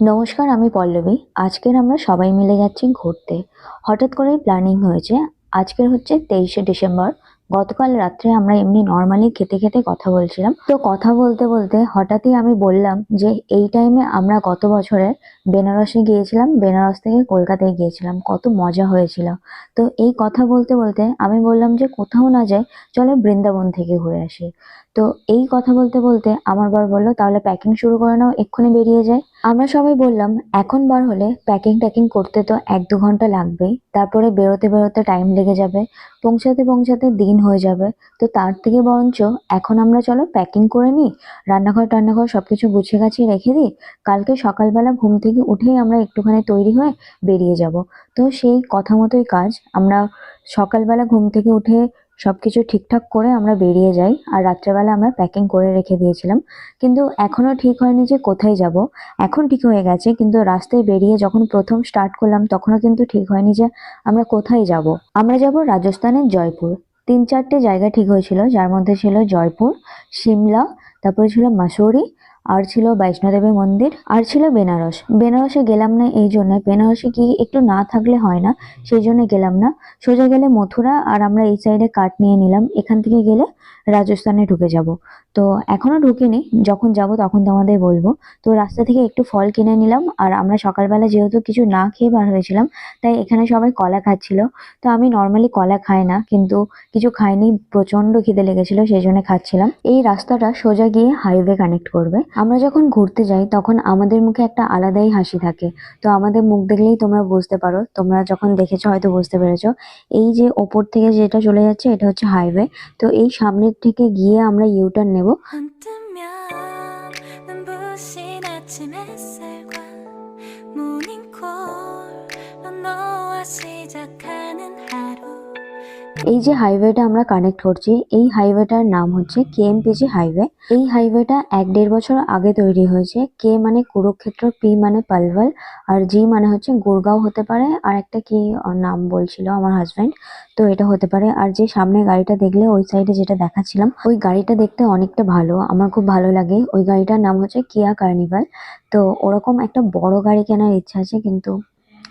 নমস্কার, আমি পল্লবী। আজকের আমরা সবাই মিলে যাচ্ছি ঘুরতে। হঠাৎ করেই প্ল্যানিং হয়েছে। আজকের হচ্ছে তেইশে ডিসেম্বর। গতকাল রাত্রে আমরা এমনি নর্মালি খেতে খেতে কথা বলছিলাম। তো কথা বলতে বলতে হঠাৎই আমি বললাম যে, এই টাইমে আমরা গত বছরে বেনারসে গিয়েছিলাম। বেনারস থেকে কলকাতায় গিয়েছিলাম। কত মজা হয়েছিল। তো এই কথা বলতে বলতে আমি বললাম যে, কোথাও না যাই, চলো বৃন্দাবন থেকে ঘুরে আসি। তো এই কথা বলতে বলতে আমার বর বলল, তাহলে প্যাকিং শুরু করে নাও, এক্ষুনি বেরিয়ে যায় আমরা সবাই বললাম, এখন বার হলে প্যাকিং ট্যাকিং করতে তো এক দু ঘণ্টা লাগবেই। তারপরে বেরোতে বেরোতে টাইম লেগে যাবে, পৌঁছাতে পৌঁছাতে দিন হয়ে যাবে। তো তার থেকে বরঞ্চ এখন আমরা চলো প্যাকিং করে নিই, রান্নাঘর টান্নাঘর সব কিছু গুছিয়ে গাছিয়ে রেখে দিই। কালকে সকালবেলা ঘুম থেকে উঠেই আমরা একটুখানি তৈরি হয়ে বেরিয়ে যাব। তো সেই কথা মতোই কাজ, আমরা সকালবেলা ঘুম থেকে উঠে সব কিছু ঠিকঠাক করে আমরা বেরিয়ে যাই। আর রাত্রেবেলা আমরা প্যাকিং করে রেখে দিয়েছিলাম। কিন্তু এখনও ঠিক হয়নি যে কোথায় যাব। এখন ঠিক হয়ে গেছে, কিন্তু রাস্তায় বেরিয়ে যখন প্রথম স্টার্ট করলাম, তখনও কিন্তু ঠিক হয়নি যে আমরা কোথায় যাব। আমরা যাব রাজস্থানের জয়পুর। তিন চারটে জায়গা ঠিক হয়েছিল, যার মধ্যে ছিল জয়পুর, সিমলা, তারপরে ছিল মাসৌরি আর ছিল বৈষ্ণোদেবী মন্দির, আর ছিল বেনারস। বেনারসে গেলাম না এই জন্য। বেনারসে কি একটু না থাকলে হয় না? সেই জন্য গেলাম না। সোজা গেলে মথুরা, আর আমরা এই সাইডে কাঠ নিয়ে নিলাম। এখান থেকে গেলে রাজস্থানে ঢুকে যাব। তো এখনও ঢুকিনি, যখন যাব তখন তোমাদের বলব। তো রাস্তা থেকে একটু ফল কিনে নিলাম, আর আমরা সকালবেলা যেহেতু কিছু না খেয়ে বার হয়েছিলাম, তাই এখানে সবাই কলা খাচ্ছিল। তো আমি নর্মালি কলা খাই না, কিন্তু কিছু খাইনি প্রচণ্ড খিদে লেগেছিল সেই জন্য খাচ্ছিলাম। এই রাস্তাটা সোজা গিয়ে হাইওয়ে কানেক্ট করবে। আমরা যখন ঘুরতে যাই, তখন আমাদের মুখে একটা আলাদাই হাসি থাকে। তো আমাদের মুখ দেখলেই তোমরা বুঝতে পারো, তোমরা যখন দেখেছ হয়তো বুঝতে পেরেছ। এই যে ওপর থেকে যেটা চলে যাচ্ছে, এটা হচ্ছে হাইওয়ে তো এই সামনের থেকে গিয়ে আমরা ইউটার্ন 되고 시작하는 하 এই যে হাইওয়েটা আমরা কানেক্ট করছি, এই হাইওয়েটার নাম হচ্ছে কেএমপিজি হাইওয়ে এই হাইওয়েটা এক দেড় বছর আগে তৈরি হয়েছে। কে মানে কুরুক্ষেত্র পি মানে পালওয়াল, আর জি মানে হচ্ছে গুরগাঁও হতে পারে। আর একটা কি নাম বলছিল আমার হাজব্যান্ড তো এটা হতে পারে। আর যে সামনে গাড়িটা দেখলে ওই সাইডে যেটা দেখাচ্ছিলাম, ওই গাড়িটা দেখতে অনেকটা ভালো। আমার খুব ভালো লাগে। ওই গাড়িটার নাম হচ্ছে কিয়া কার্নিভাল তো ওরকম একটা বড় গাড়ি কেনার ইচ্ছা আছে, কিন্তু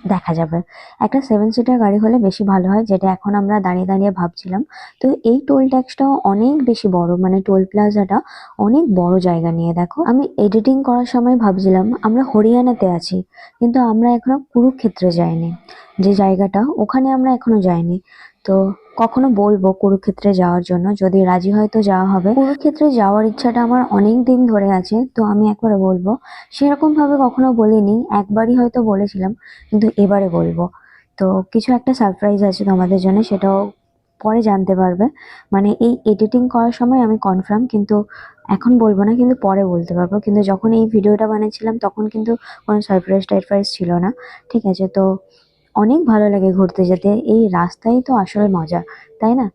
দেখা যাবে। একটা সেভেন সিটার গাড়ি হলে বেশি ভালো হয়, যেটা এখন আমরা দাঁড়িয়ে দাঁড়িয়ে ভাবছিলাম। তো এই টোল ট্যাক্সটাও অনেক বেশি বড় মানে টোল প্লাজাটা অনেক বড় জায়গা নিয়ে। দেখো, আমি এডিটিং করার সময় ভাবছিলাম, আমরা হরিয়ানাতে আছি, কিন্তু আমরা এখনও কুরুক্ষেত্রে যাইনি। যে জায়গাটা, ওখানে আমরা এখনও যাইনি। তো কখনো বলব কুরুক্ষেত্রে যাওয়ার জন্য। যদি রাজি হয় তো যাওয়া হবে। কুরুক্ষেত্রে যাওয়ার ইচ্ছাটা আমার অনেক দিন ধরে আছে, তো আমি একবারে বলব। সেরকম ভাবে কখনো বলিনি, একবারই হয়তো বলেছিলাম, কিন্তু এবারে বলব। তো কিছু একটা সারপ্রাইজ আছে তোমাদের জন্য, সেটাও পরে জানতে পারবে। মানে এই এডিটিং করার সময় আমি কনফার্ম কিন্তু এখন বলব না, কিন্তু পরে বলতে পারব। কিন্তু যখন এই ভিডিওটা বানিয়েছিলাম, তখন কিন্তু কোনো সারপ্রাইজ টাইফাইজ ছিল না। ঠিক আছে, তো অনেক ভালো লাগে ঘুরতে যেতে। এই রাস্তাই তো আসলে মজা তাই না?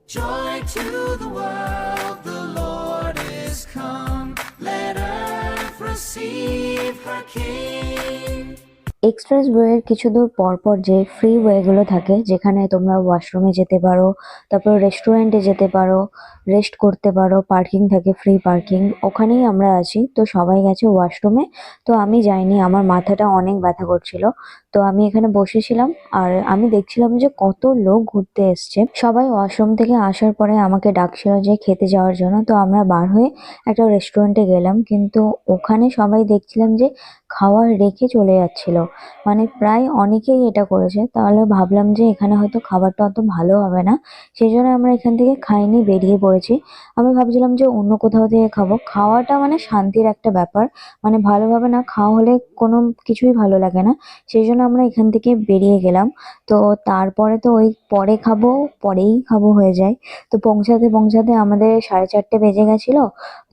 এক্সপ্রেস ওয়ের কিছু দূর পর পর যে ফ্রি ওয়েগুলো থাকে, যেখানে তোমরা ওয়াশরুমে যেতে পারো, তারপর রেস্টুরেন্টে যেতে পারো, রেস্ট করতে পারো, পার্কিং থাকে, ফ্রি পার্কিং, ওখানেই আমরা আছি। তো সবাই গেছে ওয়াশরুমে। তো আমি যাইনি, আমার মাথাটা অনেক ব্যথা করছিল। তো আমি এখানে বসেছিলাম আর আমি দেখছিলাম যে কত লোক ঘুরতে এসছে। সবাই ওয়াশরুম থেকে আসার পরে আমাকে ডাকছিল যে খেতে যাওয়ার জন্য। তো আমরা বার হয়ে একটা রেস্টুরেন্টে গেলাম। কিন্তু ওখানে সবাই দেখছিলাম যে খাবার রেখে চলে যাচ্ছিল। মানে প্রায় অনেকেই এটা করেছে। তাহলে ভাবলাম যে এখানে হয়তো খাবারটা অত ভালো হবে না। সেই জন্য আমরা এখান থেকে খাইনি, বেরিয়ে পড়েছি। আমি ভাবছিলাম যে অন্য কোথাও থেকে খাব। খাওয়াটা মানে শান্তির একটা ব্যাপার। মানে ভালোভাবে না খাওয়া হলে কোনো কিছুই ভালো লাগে না। সেই জন্য আমরা এখান থেকে বেরিয়ে গেলাম। তো তারপরে তো ওই পরে খাব, পরেই খাব হয়ে যায়। তো পৌঁছাতে পৌঁছাতে আমাদের সাড়ে চারটে বেজে গেছিল।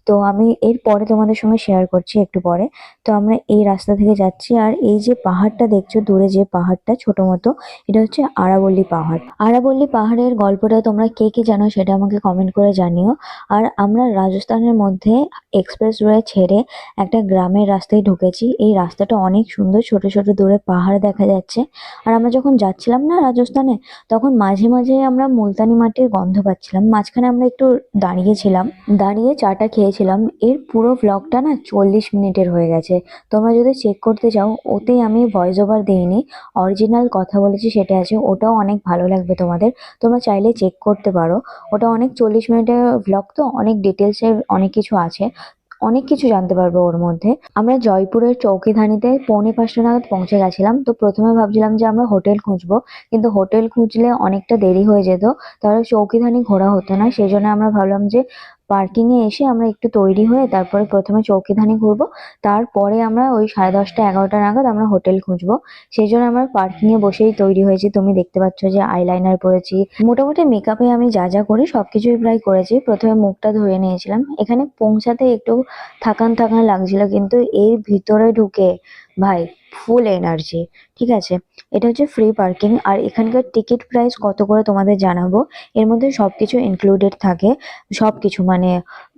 তো আমি এর পরে তোমাদের সঙ্গে শেয়ার করছি একটু পরে। তো আমরা এই রাস্তা থেকে যাচ্ছি আর এই যে পাহাড়টা দেখছ, দূরে যে পাহাড়টা ছোট মতো, এটা হচ্ছে আরাবল্লী পাহাড়। আরাবল্লী পাহাড়ের গল্পটা তোমরা কে কে জানো সেটা আমাকে কমেন্ট করে জানিও। আর আমরা রাজস্থানের মধ্যে এক্সপ্রেস ওয়ে ছেড়ে একটা গ্রামের রাস্তায় ঢুকেছি। এই রাস্তাটা অনেক সুন্দর, ছোট ছোট দূরে পাহাড় দেখা যাচ্ছে। আর আমরা যখন যাচ্ছিলাম না রাজস্থানে, তখন মাঝে মাঝে আমরা মুলতানি মাটির গন্ধ পাচ্ছিলাম। মাঝখানে আমরা একটু দাঁড়িয়েছিলাম। দাঁড়িয়ে চাটা খেয়েছিলাম বলেছিলাম, এর পুরো ব্লগটা না চল্লিশ মিনিটের হয়ে গেছে। তোমরা যদি চেক করতে চাও, ওতেই আমি ভয়েস ওভার দিইনি অরিজিনাল কথা বলেছি সেটা আছে, ওটাও অনেক ভালো লাগবে তোমাদের। তোমরা চাইলে চেক করতে পারো। ওটা অনেক চল্লিশ মিনিটের ব্লগ তো, অনেক ডিটেলসের অনেক কিছু আছে। অনেক কিছু জানতে পারব ওর মধ্যে। আমরা জয়পুরের চৌকিধানিতে পৌনে পাঁচটা নাগাদ পৌঁছে গেছিলাম। তো প্রথমে ভাবছিলাম যে আমরা হোটেল খুঁজবো, কিন্তু হোটেল খুঁজলে অনেকটা দেরি হয়ে যেত। তাহলে চৌকিধানি ঘোরা হতো না, সেই জন্য আমরা ভাবলাম যে পার্কিং এ এসে আমরা একটু তৈরি হয়ে তারপরে প্রথমে চৌকিধানি ঘুরবো। তারপরে আমরা ওই সাড়ে দশটা, এগারোটা নাগাদ আমরা হোটেল খুঁজবো। সেই জন্য আমরা পার্কিং এ বসেই তৈরি হয়েছি। তুমি দেখতে পাচ্ছ যে আইলাইনার পরেছি। মোটামুটি মেকআপে আমি যা যা করি সবকিছুই প্রায় করেছি। প্রথমে মুখটা ধুয়ে নিয়েছিলাম। এখানে পৌঁছাতে একটু থাকান থাকান লাগছিল, কিন্তু এর ভিতরে ঢুকে ভাই ফুল এনার্জি ঠিক আছে? এটা হচ্ছে ফ্রি পার্কিং আর এখানকার টিকিট প্রাইস কত করে তোমাদের জানাব? এর মধ্যে সব কিছু ইনক্লুডেড থাকে সব কিছু মানে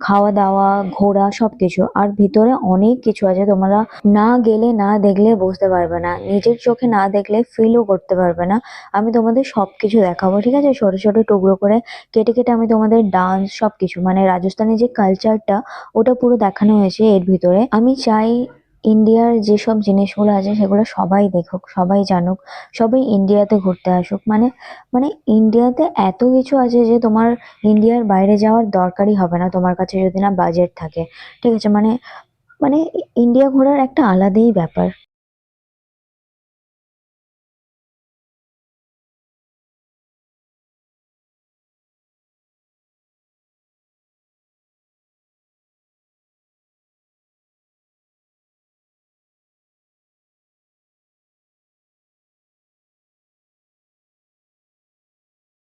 খাওয়া দাওয়া, ঘোরা সব কিছু আর ভিতরে অনেক কিছু আছে, তোমরা না গেলে, না দেখলে বুঝতে পারবে না। নিজের চোখে না দেখলে ফিলও করতে পারবে না। আমি তোমাদের সব কিছু দেখাবো, ঠিক আছে? ছোট ছোট টুকরো করে কেটে কেটে আমি তোমাদের ডান্স সব কিছু মানে রাজস্থানের যে কালচারটা ওটা পুরো দেখানো হয়েছে এর ভিতরে। আমি চাই ইন্ডিয়ার যেসব জিনিসগুলো আছে সেগুলো সবাই দেখুক, সবাই জানুক, সবাই ইন্ডিয়াতে ঘুরতে আসুক। মানে মানে ইন্ডিয়াতে এত কিছু আছে যে তোমার ইন্ডিয়ার বাইরে যাওয়ার দরকারই হবে না, তোমার কাছে যদি না বাজেট থাকে। ঠিক আছে মানে মানে ইন্ডিয়া ঘোরার একটা আলাদাই ব্যাপার।